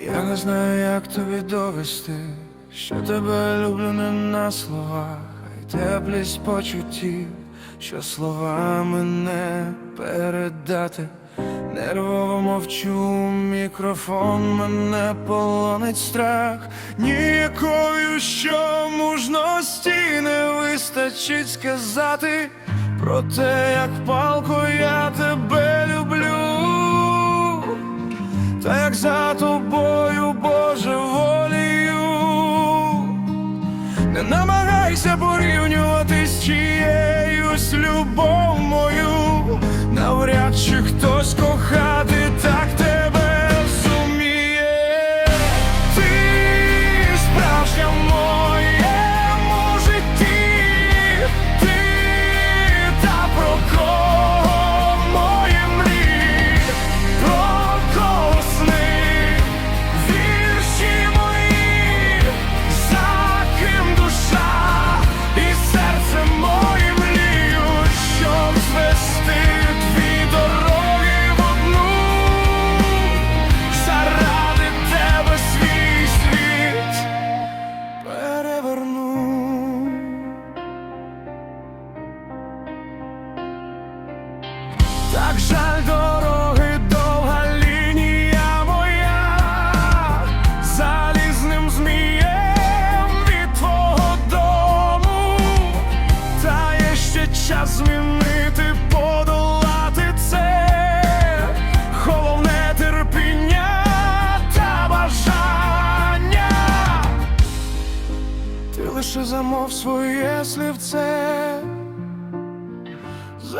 Я не знаю, як тобі довести, що тебе люблю не на словах, а й теплість почуттів, що словами не передати. Нервово мовчу, мікрофон мене полонить страх, ніякою, що мужності не вистачить сказати про те, як палко я тебе люблю. Та як за Не намагайся порівнювати з чиєюсь любов мою. Навряд чи хтось кохати Так жаль дороги, довга лінія моя, залізним змієм від твого дому, та є ще час змінити, подолати це, головне терпіння та бажання. Ти лише замов своє слівце.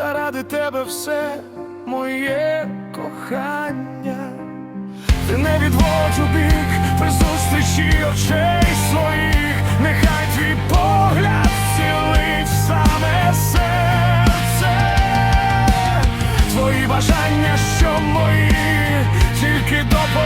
Заради тебе все моє кохання, ти не відводь у бік при зустрічі очей своїх, нехай твій погляд цілить саме серце, твої бажання, що мої, тільки доповни